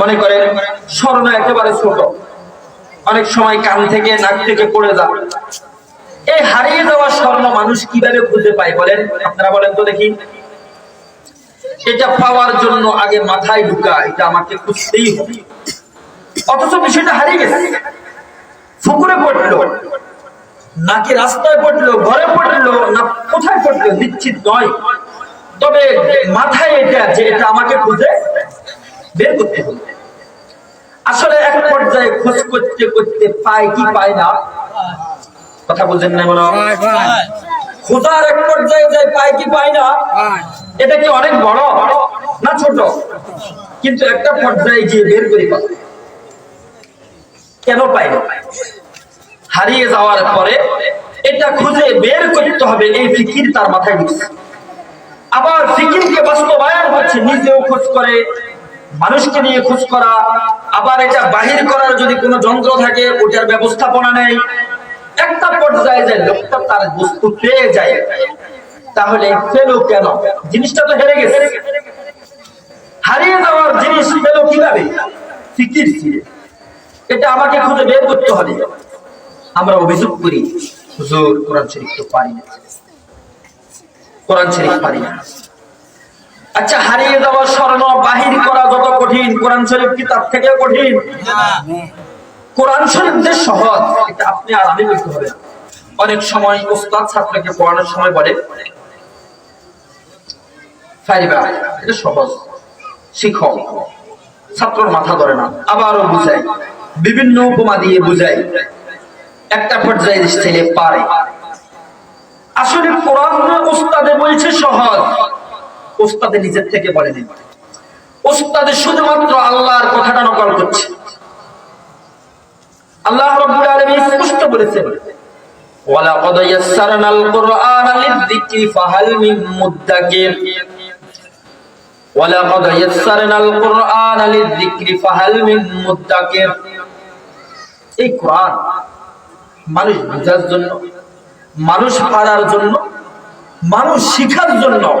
মনে করেন স্মরণ একেবারে ছোট। অনেক সময় কান থেকে নাক থেকে পড়ে যা এই হারিয়ে যাওয়া স্বর্ণ মানুষ কীভাবে খুঁজে পায় বলেন? আপনারা বলেন তো দেখি। এটা পাওয়ার জন্য আগে মাথায় ঢুকা, এটা আমাকে খুঁজতেই হবে। অথচ বিষয়টা হারিয়ে গেছে। পুকুরে পড়ল নাকি রাস্তায় পড়ল, ঘরে পড়ল, না কোথায় পড়ল, নিশ্চিত নয়। তবে মাথায় এটা যে এটা আমাকে খুঁজে বের করতে হবে আসলে এক পর্যায়ে খোঁজ করতে করতে পায় কি পায় না কথা বলছেন না মনে খোঁজার এক পর্যায়ে যায় পায় কি পায় না এটা কি অনেক বড় না ছোট? কিন্তু একটা পর্যায়ে গিয়ে বের করি পায় কেন পাই না? হারিয়ে যাওয়ার পরে এটা খুঁজে বের করতে হবে এই ফিকির তার মাথায় ঢুকছে। আবার ফিকিরকে বাস্তবায়ন হচ্ছে নিজেও খোঁজ করে মানুষকে নিয়ে খোঁজ করা, আবার এটা বাহির করার যদি কোনো যন্ত্র থাকে, ওটার ব্যবস্থাপনা নেই একটা পর্যায়ে যায় লোকটা তার বস্তু পেয়ে যায়, তাহলে পেল কেন? জিনিসটা তো হেরে গেছে। হারিয়ে যাওয়ার জিনিস পেল কীভাবে? ফিকির ছিল। এটা আমাকে খুঁজে বের করতে হবে। আমরা অভিযোগ করি, হুজুর, কোরআন শরীফ তো পারি না। কোরআন শরীফ পারি না। আচ্ছা হারিয়ে যাওয়া স্বর্ণ বাহির করা যত কঠিন, কোরআন শরীফ কি তার থেকে কঠিন? কোরআন শরীফ যে সহজ আপনি আর আমি বলতে হবে না। অনেক সময় ওস্তাদ ছাত্রকে পড়ানোর সময় বলে এটা সহজ ছাত্রর মাথা ধরে না, আবারও বুঝাই বিভিন্ন উপমা দিয়ে বুঝাই একটা পর্যায়ে ছেলে পারে। আসলে কোরআন ওস্তাদে বলছে সহজ। ওস্তাদে নিজের থেকে বলে নেই ওস্তাদে শুধুমাত্র আল্লাহর কথাটা নকল করছে। আল্লাহ রাব্বুল আলামিন স্পষ্ট বলেছেন, ওয়ালাকাদ ইয়াসসারনাল লিয-যিকরি ফাহাল মিন মুদ্দাকির। ওয়ালাকাদ ইয়াসসারনাল লিয-যিকরি ফাহাল মিন মুদ্দাকির। এই মানুষ বোঝার জন্য, মানুষ পারার জন্য, মানুষ শিখার জন্য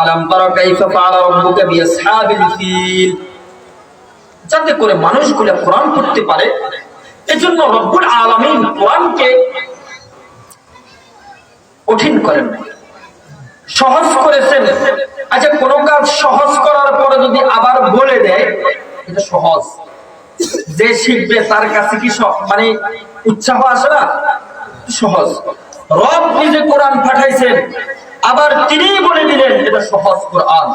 আলাম যাতে করে মানুষগুলো কোরআন পড়তে পারে, এজন্য রব্বুল আলামিন কোরআনকে কঠিন করেন সহজ করেছেন। আচ্ছা কোন কাজ সহজ করার পরে যদি আবার বলে দেয়, এটা সহজ। যে শিখবে তার কাছে কি মানে উৎসাহ আসে না? সহজ। রব নিজে কোরআন পাঠাইছেন। আবার তিনি বলে দিলেন, এটা সহজ কোরআন।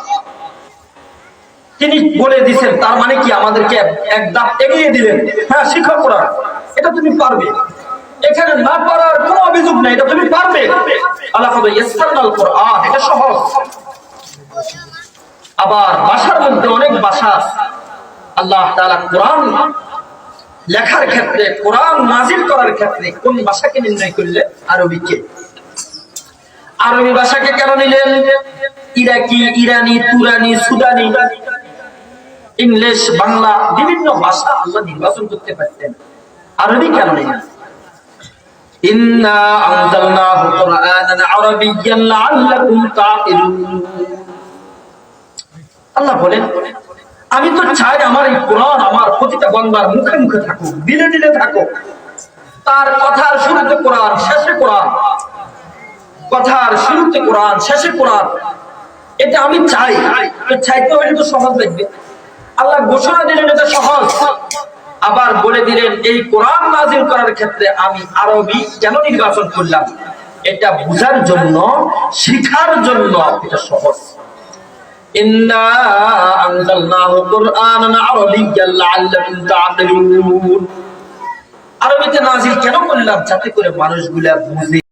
তিনি বলে দিছেন, তার মানে কি আমাদেরকে এক ধাপ এগিয়ে দিলেন? হ্যাঁ শিক্ষা কোরআন। এটা তুমি পারবে। এখানে না পারার কোনো অভিযোগ নাই, এটা তুমি পারবে। আল্লাহ "ইয়াসসারনাল কোরআন এটা সহজ। আবার ভাষার মধ্যে অনেক বাসা আল্লাহ তাআলা কোরআন লেখার ক্ষেত্রে, কোরআন নাজিল করার ক্ষেত্রে কোন ভাষাকে নির্ণয় করলে আরবিকে আরবি ভাষাকে কেন নিলেন? ইরাকি ইরানি, তুরানি, সুদানি? ইংলিশ, বাংলা, বিভিন্ন ভাষা আল্লাহ নির্বাচন করতে পারতেন। আরবি কেন নিলেন আমি তো চাই আমার এই কোরআন আমার প্রতিটা বান্দার মুখে মুখে থাকুক, দিলে দিলে থাকুক। তার কথার শুরুতে কোরআন, শেষে কোরআন। কথার শুরুতে কোরআন, শেষে কোরআন। এটা আমি চাই। চাইতে হলে তো সহজ লাগবে। আল্লাহ ঘোষণা দিলেন এটা সহজ। আবার বলে দিলেন, এই কোরআন নাজিল করার ক্ষেত্রে আমি আরবি কেন নির্বাচন করলাম? এটা বুঝার জন্য, শিখার জন্য এটা সহজ। আরবিতে নাজিল কেন করলাম? যাতে করে মানুষগুলা বুঝে।